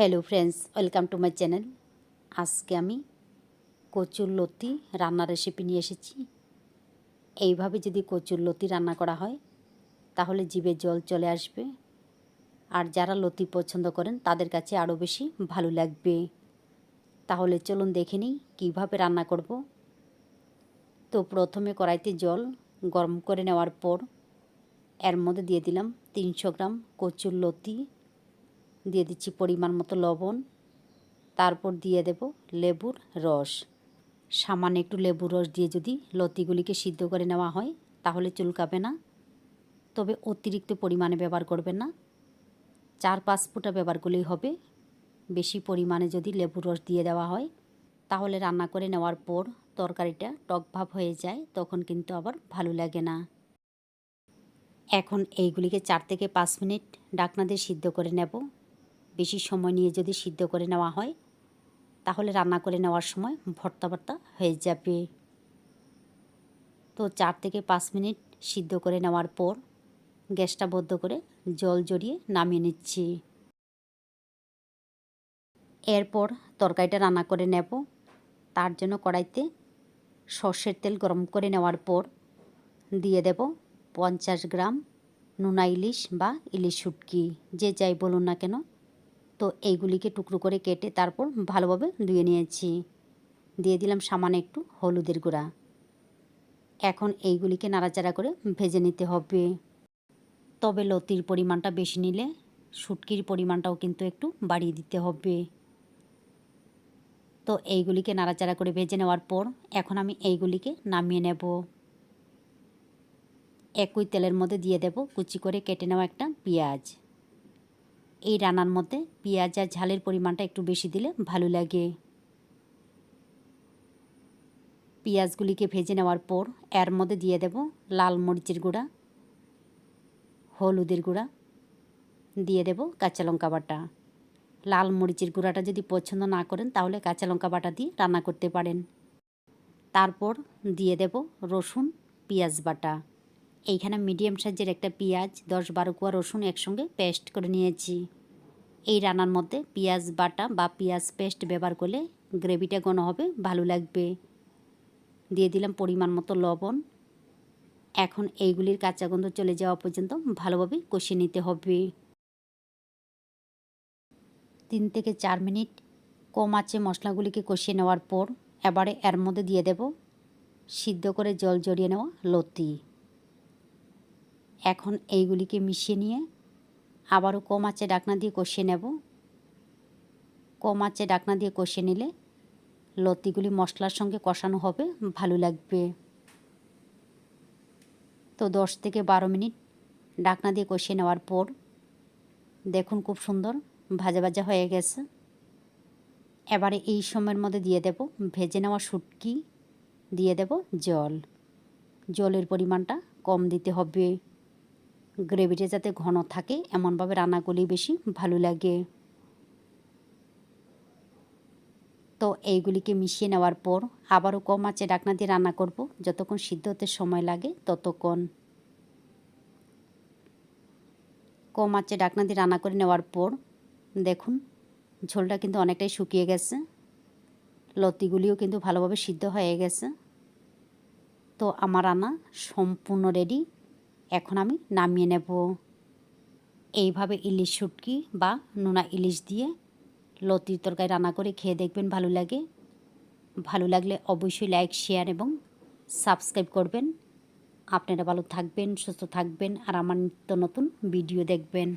Hello friends welcome to my channel আজকে আমি কচুর লতি রান্নার রেসিপি নিয়ে এসেছি। এইভাবে যদি কচুর লতি রান্না করা হয়, তাহলে জিভে জল চলে আসবে। আর যারা লতি পছন্দ করেন, তাদের কাছে আরও বেশি ভালো লাগবে। তাহলে চলুন দেখে নিই কীভাবে রান্না করব। তো প্রথমে কড়াইতে জল গরম করে নেওয়ার পর, এর মধ্যে দিয়ে দিলাম তিনশো গ্রাম কচুর লতি। দিয়ে দিচ্ছি পরিমাণ মতো লবণ। তারপর দিয়ে দেব লেবুর রস। সামান্য একটু লেবুর রস দিয়ে যদি লতিগুলিকে সিদ্ধ করে নেওয়া হয়, তাহলে চুলকাবে না। তবে অতিরিক্ত পরিমাণে ব্যবহার করবেন না। চার পাঁচ ফুটা ব্যবহার করলেই হবে। বেশি পরিমাণে যদি লেবুর রস দিয়ে দেওয়া হয়, তাহলে রান্না করে নেওয়ার পর তরকারিটা টক ভাব হয়ে যায়, তখন কিন্তু আবার ভালো লাগে না। এখন এইগুলিকে চার থেকে পাঁচ মিনিট ডাকনা দিয়ে সিদ্ধ করে নেব। বেশি সময় নিয়ে যদি সিদ্ধ করে নেওয়া হয়, তাহলে রান্না করে নেওয়ার সময় ভর্তা ভর্তা হয়ে যাবে। তো চার থেকে পাঁচ মিনিট সিদ্ধ করে নেওয়ার পর গ্যাসটা বদ্ধ করে জল জড়িয়ে নামিয়ে নিচ্ছি। এরপর তরকারিটা রান্না করে নেব। তার জন্য কড়াইতে সর্ষের তেল গরম করে নেওয়ার পর দিয়ে দেব পঞ্চাশ গ্রাম নোনা ইলিশ বা ইলিশ শুটকি। যে যাই বলুন না কেন তো এইগুলিকে টুকরো করে কেটে তারপর ভালোভাবে ধুয়ে নিয়েছি। দিয়ে দিলাম সামান্য একটু হলুদের গুঁড়া। এখন এইগুলিকে নাড়াচাড়া করে ভেজে নিতে হবে। তবে লতির পরিমাণটা বেশি নিলে শুটকির পরিমাণটাও কিন্তু একটু বাড়িয়ে দিতে হবে। তো এইগুলিকে নাড়াচাড়া করে ভেজে নেওয়ার পর এখন আমি এইগুলিকে নামিয়ে নেব। একই তেলের মধ্যে দিয়ে দেব কুচি করে কেটে নেওয়া একটা পেঁয়াজ। এই রান্নার মধ্যে পেঁয়াজ আর ঝালের পরিমাণটা একটু বেশি দিলে ভালো লাগে। পেঁয়াজগুলিকে ভেজে নেওয়ার পর এর মধ্যে দিয়ে দেব লাল মরিচের গুঁড়া, হলুদের গুঁড়া, দিয়ে দেব কাঁচা লঙ্কা বাটা। লাল মরিচের গুঁড়াটা যদি পছন্দ না করেন তাহলে কাঁচা লঙ্কা বাটা দিয়ে রান্না করতে পারেন। তারপর দিয়ে দেব রসুন, পেঁয়াজ বাটা। এইখানে মিডিয়াম সাইজের একটা পেঁয়াজ, দশ বারো কোয়া রসুন একসঙ্গে পেস্ট করে নিয়েছি। এই রান্নার মধ্যে পেঁয়াজ বাটা বা পেঁয়াজ পেস্ট ব্যবহার করলে গ্রেভিটা ঘন হবে, ভালো লাগবে। দিয়ে দিলাম পরিমাণ মতো লবণ। এখন এইগুলির কাঁচা গন্ধ চলে যাওয়া পর্যন্ত ভালোভাবে কষিয়ে নিতে হবে। তিন থেকে চার মিনিট কম আছে মশলাগুলিকে কষিয়ে নেওয়ার পর এবারে এর মধ্যে দিয়ে দেব সিদ্ধ করে জল জড়িয়ে নেওয়া লতি। এখন এইগুলিকে মিশিয়ে নিয়ে আবারও কম আঁচে ডাকনা দিয়ে কষিয়ে নেব। কম আঁচে ডাকনা দিয়ে কষিয়ে নিলে লতিগুলি মশলার সঙ্গে কষানো হবে, ভালো লাগবে। তো দশ থেকে বারো মিনিট ডাকনা দিয়ে কষিয়ে নেওয়ার পর দেখুন খুব সুন্দর ভাজা ভাজা হয়ে গেছে। এবারে এই সময়ের মধ্যে দিয়ে দেব ভেজে নেওয়া শুটকি, দিয়ে দেব জল। জলের পরিমাণটা কম দিতে হবে। গ্রেভিটা যাতে ঘন থাকে, এমনভাবে রান্না করলেই বেশি ভালো লাগে। তো এইগুলিকে মিশিয়ে নেওয়ার পর আবারও কম আছে ডাকনা দিয়ে রান্না করব। যতক্ষণ সিদ্ধ হতে সময় লাগে, ততক্ষণ। কম আছে ডাকনা দিয়ে রান্না করে নেওয়ার পর দেখুন, ঝোলটা কিন্তু অনেকটাই শুকিয়ে গেছে। লতিগুলিও কিন্তু ভালোভাবে সিদ্ধ হয়ে গেছে। তো আমার রান্না সম্পূর্ণ রেডি এখন আমি নামিয়ে নেব। এইভাবে ইলিশ শুটকি বা নোনা ইলিশ দিয়ে লতির তরকারি রান্না করে খেয়ে দেখবেন ভালো লাগে। ভালো লাগলে অবশ্যই লাইক শেয়ার এবং সাবস্ক্রাইব করবেন। আপনারা ভালো থাকবেন, সুস্থ থাকবেন আর আমার নিত্য নতুন ভিডিও দেখবেন।